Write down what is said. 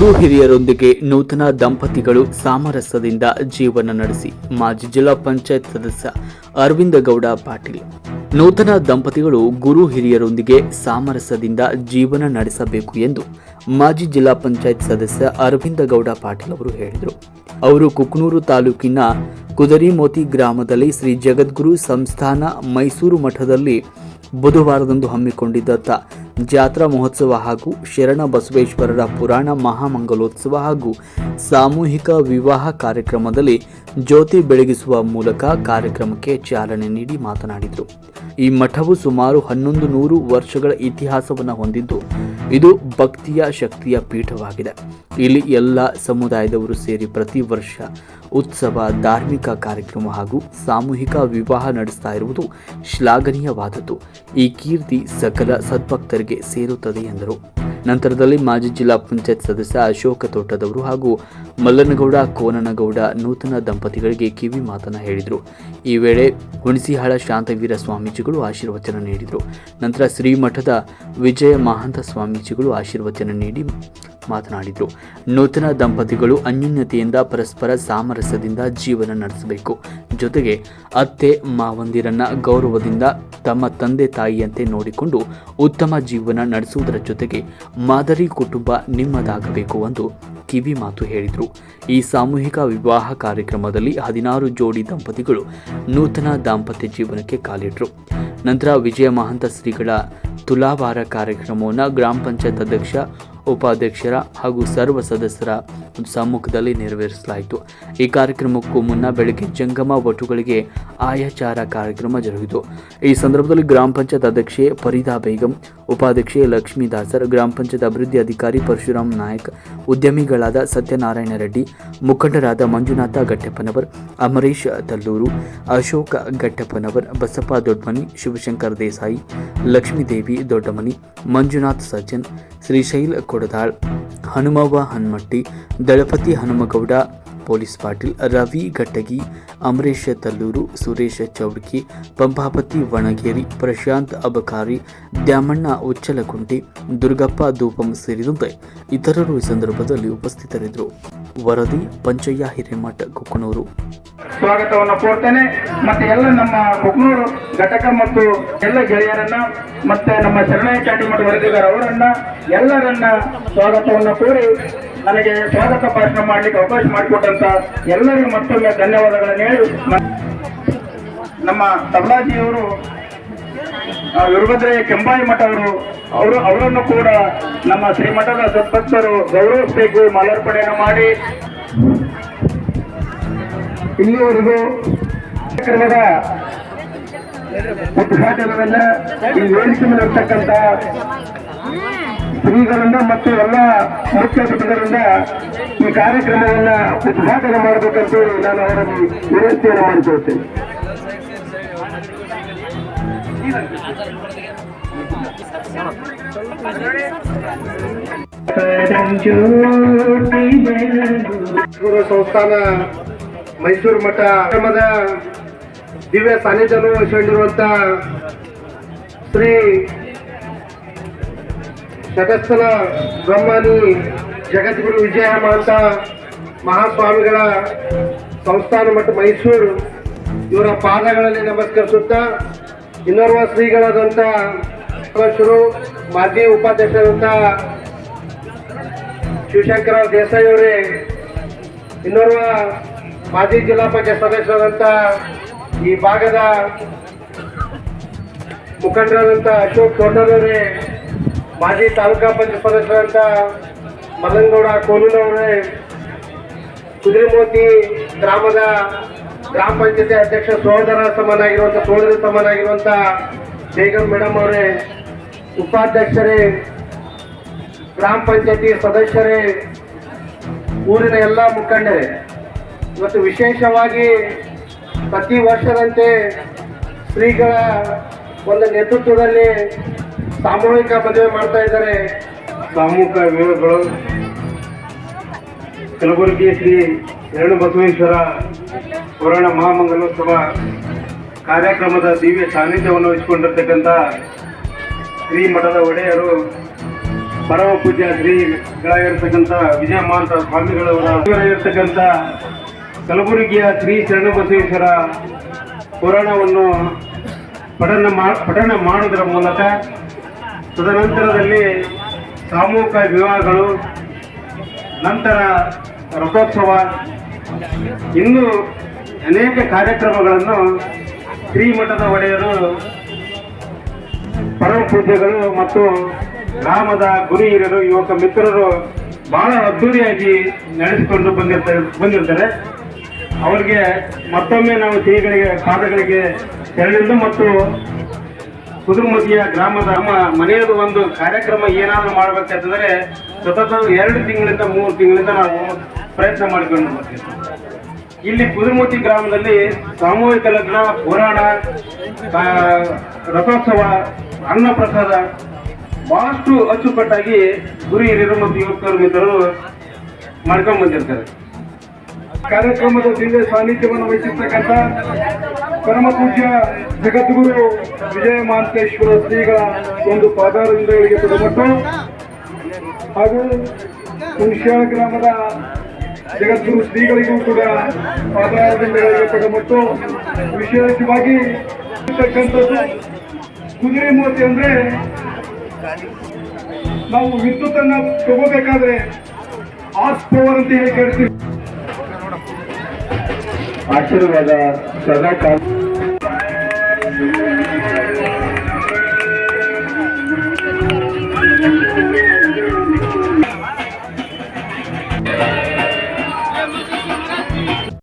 ಗುರು ಹಿರಿಯರೊಂದಿಗೆ ನೂತನ ದಂಪತಿಗಳು ಸಾಮರಸ್ಯದಿಂದ ಜೀವನ ನಡೆಸಿ ಮಾಜಿ ಜಿಲ್ಲಾ ಪಂಚಾಯತ್ ಸದಸ್ಯ ಅರವಿಂದ ಗೌಡ ಪಾಟೀಲ್. ನೂತನ ದಂಪತಿಗಳು ಗುರು ಹಿರಿಯರೊಂದಿಗೆ ಸಾಮರಸ್ಯದಿಂದ ಜೀವನ ನಡೆಸಬೇಕು ಎಂದು ಮಾಜಿ ಜಿಲ್ಲಾ ಪಂಚಾಯತ್ ಸದಸ್ಯ ಅರವಿಂದ ಗೌಡ ಪಾಟೀಲ್ ಅವರು ಹೇಳಿದರು. ಅವರು ಕುಕ್ನೂರು ತಾಲೂಕಿನ ಕುದರಿಮೋತಿ ಗ್ರಾಮದಲ್ಲಿ ಶ್ರೀ ಜಗದ್ಗುರು ಸಂಸ್ಥಾನ ಮೈಸೂರು ಮಠದಲ್ಲಿ ಬುಧವಾರದಂದು ಹಮ್ಮಿಕೊಂಡಿದ್ದ ಜಾತ್ರಾ ಮಹೋತ್ಸವ ಹಾಗೂ ಶರಣ ಬಸವೇಶ್ವರರ ಪುರಾಣ ಮಹಾಮಂಗಲೋತ್ಸವ ಹಾಗೂ ಸಾಮೂಹಿಕ ವಿವಾಹ ಕಾರ್ಯಕ್ರಮದಲ್ಲಿ ಜ್ಯೋತಿ ಬೆಳಗಿಸುವ ಮೂಲಕ ಕಾರ್ಯಕ್ರಮಕ್ಕೆ ಚಾಲನೆ ನೀಡಿ ಮಾತನಾಡಿದರು. ಈ ಮಠವು ಸುಮಾರು ಹನ್ನೊಂದು ನೂರು ವರ್ಷಗಳ ಇತಿಹಾಸವನ್ನು ಹೊಂದಿದ್ದು ಇದು ಭಕ್ತಿಯ ಶಕ್ತಿಯ ಪೀಠವಾಗಿದೆ. ಇಲ್ಲಿ ಎಲ್ಲ ಸಮುದಾಯದವರು ಸೇರಿ ಪ್ರತಿ ವರ್ಷ ಉತ್ಸವ, ಧಾರ್ಮಿಕ ಕಾರ್ಯಕ್ರಮ ಹಾಗೂ ಸಾಮೂಹಿಕ ವಿವಾಹ ನಡೆಸ್ತಾ ಇರುವುದು ಶ್ಲಾಘನೀಯವಾದದ್ದು. ಈ ಕೀರ್ತಿ ಸಕಲ ಸದ್ಭಕ್ತರಿಗೆ ಸೇರುತ್ತದೆ ಎಂದರು. ನಂತರದಲ್ಲಿ ಮಾಜಿ ಜಿಲ್ಲಾ ಪಂಚಾಯತ್ ಸದಸ್ಯ ಅಶೋಕ ತೋಟದವರು ಹಾಗೂ ಮಲ್ಲನಗೌಡ, ಕೋನನಗೌಡ ನೂತನ ದಂಪತಿಗಳಿಗೆ ಕಿವಿ ಮಾತನ ಹೇಳಿದರು. ಈ ವೇಳೆ ಹುಣಸಿಹಾಳ ಶಾಂತವೀರ ಸ್ವಾಮೀಜಿಗಳು ಆಶೀರ್ವಚನ ನೀಡಿದರು. ನಂತರ ಶ್ರೀಮಠದ ವಿಜಯ ಮಹಾಂತ ಸ್ವಾಮೀಜಿಗಳು ಆಶೀರ್ವಚನ ನೀಡಿ ಮಾತನಾಡಿದರು. ನೂತನ ದಂಪತಿಗಳು ಅನ್ಯೋನ್ಯತೆಯಿಂದ ಪರಸ್ಪರ ಸಾಮರಸ್ಯದಿಂದ ಜೀವನ ನಡೆಸಬೇಕು. ಜೊತೆಗೆ ಅತ್ತೆ ಮಾವಂದಿರನ್ನ ಗೌರವದಿಂದ ತಮ್ಮ ತಂದೆ ತಾಯಿಯಂತೆ ನೋಡಿಕೊಂಡು ಉತ್ತಮ ಜೀವನ ನಡೆಸುವುದರ ಜೊತೆಗೆ ಮಾದರಿ ಕುಟುಂಬ ನಿಮ್ಮದಾಗಬೇಕು ಎಂದು ಕಿವಿ ಮಾತು ಹೇಳಿದರು. ಈ ಸಾಮೂಹಿಕ ವಿವಾಹ ಕಾರ್ಯಕ್ರಮದಲ್ಲಿ ಹದಿನಾರು ಜೋಡಿ ದಂಪತಿಗಳು ನೂತನ ದಾಂಪತ್ಯ ಜೀವನಕ್ಕೆ ಕಾಲಿಟ್ಟರು ನಂತರ ವಿಜಯ ಮಹಂತ ಶ್ರೀಗಳ ತುಲಾಭಾರ ಕಾರ್ಯಕ್ರಮವನ್ನು ಗ್ರಾಮ ಪಂಚಾಯತ್ ಅಧ್ಯಕ್ಷ ಉಪಾಧ್ಯಕ್ಷರ ಹಾಗೂ ಸರ್ವ ಸದಸ್ಯರ ಸಮ್ಮುಖದಲ್ಲಿ ನೆರವೇರಿಸಲಾಯಿತು. ಈ ಕಾರ್ಯಕ್ರಮಕ್ಕೂ ಮುನ್ನ ಬೆಳಗ್ಗೆ ಜಂಗಮ ವಟುಗಳಿಗೆ ಆಯಾಚಾರ ಕಾರ್ಯಕ್ರಮ ಜರುಗಿತು. ಈ ಸಂದರ್ಭದಲ್ಲಿ ಗ್ರಾಮ ಪಂಚಾಯತ್ ಅಧ್ಯಕ್ಷೆ ಫರೀದಾ ಬೇಗಂ, ಉಪಾಧ್ಯಕ್ಷೆ ಲಕ್ಷ್ಮೀ ದಾಸರ್ ಗ್ರಾಮ ಪಂಚಾಯತ್ ಅಭಿವೃದ್ಧಿ ಅಧಿಕಾರಿ ಪರಶುರಾಮ್ ನಾಯಕ್, ಉದ್ಯಮಿಗಳಾದ ಸತ್ಯನಾರಾಯಣ ರೆಡ್ಡಿ, ಮುಖಂಡರಾದ ಮಂಜುನಾಥ ಗಟ್ಟಪ್ಪನವರ್, ಅಮರೀಶ್ ತಲ್ಲೂರು, ಅಶೋಕ ಘಟ್ಟಪ್ಪನವರ್ ಬಸಪ್ಪ ದೊಡ್ಡಮನಿ ಶಿವಶಂಕರ್ ದೇಸಾಯಿ, ಲಕ್ಷ್ಮೀದೇವಿ ದೊಡ್ಡಮನಿ, ಮಂಜುನಾಥ್ ಸಜ್ಜನ್ ಶ್ರೀಶೈಲ್ ಕೊಡದಾಳ್, ಹನುಮವ್ವ ಹನ್ಮಟ್ಟಿ, ದಳಪತಿ ಹನುಮಗೌಡ, ಪೊಲೀಸ್ ಪಾಟೀಲ್ ರವಿ ಗಟ್ಟಗಿ ಅಮರೇಶ್ ತಲ್ಲೂರು, ಸುರೇಶ್ ಚೌಡ್ಕಿ, ಪಂಪಾಪತಿ ವಣಗೇರಿ, ಪ್ರಶಾಂತ್ ಅಬಕಾರಿ, ದ್ಯಾಮಣ್ಣ ಉಚ್ಚಲಕುಂಟಿ, ದುರ್ಗಪ್ಪ ಧೂಪಂ ಸೇರಿದಂತೆ ಇತರರು ಈ ಸಂದರ್ಭದಲ್ಲಿ ಉಪಸ್ಥಿತರಿದ್ದರು. ವರದಿ, ಪಂಚಯ್ಯ, ಹಿರೇಮಠ, ಕುಕ್ಕನೂರು. ಸ್ವಾಗತವನ್ನು ಕೋರ್ತೇನೆ. ಮತ್ತೆ ಎಲ್ಲ ನಮ್ಮ ಕುಕ್ನೂರು ಘಟಕ ಮತ್ತು ಎಲ್ಲ ಗೆಳೆಯರನ್ನ, ಮತ್ತೆ ನಮ್ಮ ಶರಣಯ್ಯ ಚಾಟಿ ಮಠ ವರದಿಗಾರ ಅವರನ್ನ, ಎಲ್ಲರನ್ನ ಸ್ವಾಗತವನ್ನು ಕೋರಿ ನನಗೆ ಸ್ವಾಗತ ಭಾಷಣ ಮಾಡಲಿಕ್ಕೆ ಅವಕಾಶ ಮಾಡಿಕೊಟ್ಟಂತ ಎಲ್ಲರಿಗೂ ಮತ್ತೊಮ್ಮೆ ಧನ್ಯವಾದಗಳನ್ನು ಹೇಳಿ. ನಮ್ಮ ತಬಲಾಜಿಯವರು ವೀರಭದ್ರಯ್ಯ ಕೆಂಬಾಯಿ ಮಠ ಅವರು ಅವರು, ಅವರನ್ನು ಕೂಡ ನಮ್ಮ ಶ್ರೀಮಠದ ಸದ್ಭಕ್ತರು ಗೌರವಿಸಬೇಕು, ಮಾಲಾರ್ಪಣೆಯನ್ನು ಮಾಡಿ. ಇಲ್ಲಿವರೆಗೂ ಕಾರ್ಯಕ್ರಮದ ಉದ್ಘಾಟನವನ್ನ ಈ ವೇದಿಕೆ ಮೇಲೆ ಶ್ರೀಗಳಿಂದ ಮತ್ತು ಎಲ್ಲ ಮುಖ್ಯ ಅತಿಥಿಗಳಿಂದ ಈ ಕಾರ್ಯಕ್ರಮವನ್ನ ಉದ್ಘಾಟನೆ ಮಾಡಬೇಕಂತ ನಾನು ಅವರಲ್ಲಿ ವಿನಂತಿಯನ್ನು ಮಾಡಿಕೊಳ್ತೇನೆ. ಗುರು ಸಂಸ್ಥಾನ ಮೈಸೂರು ಮಠ ಕ್ರಮದ ದಿವ್ಯ ಸಾನ್ನಿಧ್ಯವನ್ನು ವಹಿಸಿಕೊಂಡಿರುವಂತ ಶ್ರೀ ಶತಸ್ಥಲ ಬ್ರಹ್ಮಾನಿ ಜಗದ್ಗುರು ವಿಜಯ ಮಹಂತ ಮಹಾಸ್ವಾಮಿಗಳ ಸಂಸ್ಥಾನ ಮಠ ಮೈಸೂರು ಇವರ ಪಾದಗಳಲ್ಲಿ ನಮಸ್ಕರಿಸುತ್ತಾ ಇನ್ನೋರ್ವ ಶ್ರೀಗಳಾದಂಥ ಶುರು ಮಾಜಿ ಉಪಾಧ್ಯಕ್ಷರಾದಂಥ ಶಿವಶಂಕರ ದೇಸಾಯಿ ಅವರೇ, ಇನ್ನೋರ್ವ ಮಾಜಿ ಜಿಲ್ಲಾ ಪಂಚಾಯತ್ ಸದಸ್ಯರಾದಂಥ ಈ ಭಾಗದ ಮುಖಂಡರಾದಂಥ ಅಶೋಕ್ ತೋಟದವರೇ ಮಾಜಿ ತಾಲೂಕಾ ಪಂಚಾಯತ್ ಸದಸ್ಯರಾದಂಥ ಮದನ್ಗೌಡ ಕೋಲೂನವರೇ ಕುದುರೆಮೋತಿ ಗ್ರಾಮದ ಗ್ರಾಮ ಪಂಚಾಯತಿ ಅಧ್ಯಕ್ಷ ಸಹೋದರ ಸಮನಾಗಿರುವಂತ, ಸೋದರ ಸಮನಾಗಿರುವಂತ ಬೇಗಂ ಮೇಡಮ್ ಅವರೇ, ಉಪಾಧ್ಯಕ್ಷರೇ, ಗ್ರಾಮ ಪಂಚಾಯತಿ ಸದಸ್ಯರೇ, ಊರಿನ ಎಲ್ಲ ಮುಖಂಡರೇ, ಇವತ್ತು ವಿಶೇಷವಾಗಿ ಪ್ರತಿ ವರ್ಷದಂತೆ ಶ್ರೀಗಳ ಒಂದು ನೇತೃತ್ವದಲ್ಲಿ ಸಾಮೂಹಿಕ ಮದುವೆ ಮಾಡ್ತಾ ಇದ್ದಾರೆ. ಸಾಮೂಹಿಕ ವಿವಾಹಗಳು ಕಲಬುರಗಿ ಶ್ರೀ ಎರಡು ಬಸವೇಶ್ವರ ಪುರಾಣ ಮಹಾಮಂಗಲೋತ್ಸವ ಕಾರ್ಯಕ್ರಮದ ದಿವ್ಯ ಸಾನ್ನಿಧ್ಯವನ್ನು ವಹಿಸಿಕೊಂಡಿರ್ತಕ್ಕಂಥ ಶ್ರೀ ಮಠದ ಒಡೆಯರು ಪರಮ ಪೂಜ್ಯ ಶ್ರೀಗಳಾಗಿರ್ತಕ್ಕಂಥ ವಿಜಯ ಮಹಾಂತ ಸ್ವಾಮಿಗಳವರ ಇರತಕ್ಕಂಥ ಕಲಬುರಗಿಯ ಶ್ರೀ ಶರಣಬಸವೇಶ್ವರ ಪುರಾಣವನ್ನು ಪಠನ ಮಾ ಪಠಣ ಮಾಡುವುದರ ಮೂಲಕ ತದನಂತರದಲ್ಲಿ ಸಾಮೂಹಿಕ ವಿವಾಹಗಳು, ನಂತರ ರಥೋತ್ಸವ, ಇನ್ನೂ ಅನೇಕ ಕಾರ್ಯಕ್ರಮಗಳನ್ನು ಶ್ರೀಮಠದ ಒಡೆಯರು, ಪರಮ ಪೂಜೆಗಳು ಮತ್ತು ಗ್ರಾಮದ ಗುರಿ ಹಿರಿಯರು, ಯುವಕ ಮಿತ್ರರು ಬಹಳ ಅದ್ದೂರಿಯಾಗಿ ನಡೆಸಿಕೊಂಡು ಬಂದಿರ್ತಾರೆ ಬಂದಿರ್ತಾರೆ. ಅವರಿಗೆ ಮತ್ತೊಮ್ಮೆ ನಾವು ಶ್ರೀಗಳಿಗೆ, ಪಾದಗಳಿಗೆ ತೆರಳಿದ್ದು ಮತ್ತು ಕುದುರ್ಮತಿಯ ಗ್ರಾಮದ ನಮ್ಮ ಮನೆಯದು ಒಂದು ಕಾರ್ಯಕ್ರಮ ಏನಾದರೂ ಮಾಡಬೇಕಂತಂದರೆ ಸತತ ಎರಡು ತಿಂಗಳಿಂದ ಮೂರು ತಿಂಗಳಿಂದ ನಾವು ಪ್ರಯತ್ನ ಮಾಡಿಕೊಂಡು ಬರ್ತೀವಿ ಇಲ್ಲಿ ಪುದುಮೂತಿ ಗ್ರಾಮದಲ್ಲಿ ಸಾಮೂಹಿಕ ಲಗ್ನ ಪುರಾಣ ರಥೋತ್ಸವ, ಅನ್ನಪ್ರಸಾದ ಬಹಳಷ್ಟು ಅಚ್ಚುಕಟ್ಟಾಗಿ ಗುರಿ ಹಿರಿಯರು ಮತ್ತು ಯುವಕರು, ಮಿತ್ರರು ಮಾಡ್ಕೊಂಡು ಬಂದಿರ್ತಾರೆ. ಕಾರ್ಯಕ್ರಮದ ಹಿಂದೆ ಸಾನ್ನಿಧ್ಯವನ್ನು ವಹಿಸಿರ್ತಕ್ಕಂಥ ಪರಮ ಪೂಜ್ಯ ಜಗದ್ಗುರು ವಿಜಯ ಮಾಂತೇಶ್ವರ ಶ್ರೀಗಳ ಒಂದು ಪಾದಾರವಿಂದಗಳಿಗೆ ತೊಡಮಟ್ಟು ಹಾಗೂ ಹುಣಶ್ಯಾಳ ಗ್ರಾಮದ ಜಗದ್ಗುರು ಶ್ರೀಗಳಿಗೂ ಕೂಡ ಪಾದಾರವಿಂದಗಳಿಗೆ ಮತ್ತು ವಿಶೇಷವಾಗಿ ಇರ್ತಕ್ಕಂಥದ್ದು ಕುದುರೆ ಮೂರ್ತಿ ಅಂದ್ರೆ ನಾವು ವಿದ್ಯುತ್ತನ್ನ ತಗೋಬೇಕಾದ್ರೆ ಆಸ್ ಪವರ್ ಅಂತ ಹೇಳಿ ಕೇಳ್ತೀವಿ. ಆಶೀರ್ವಾದ ಸದಾ ಕಾಲ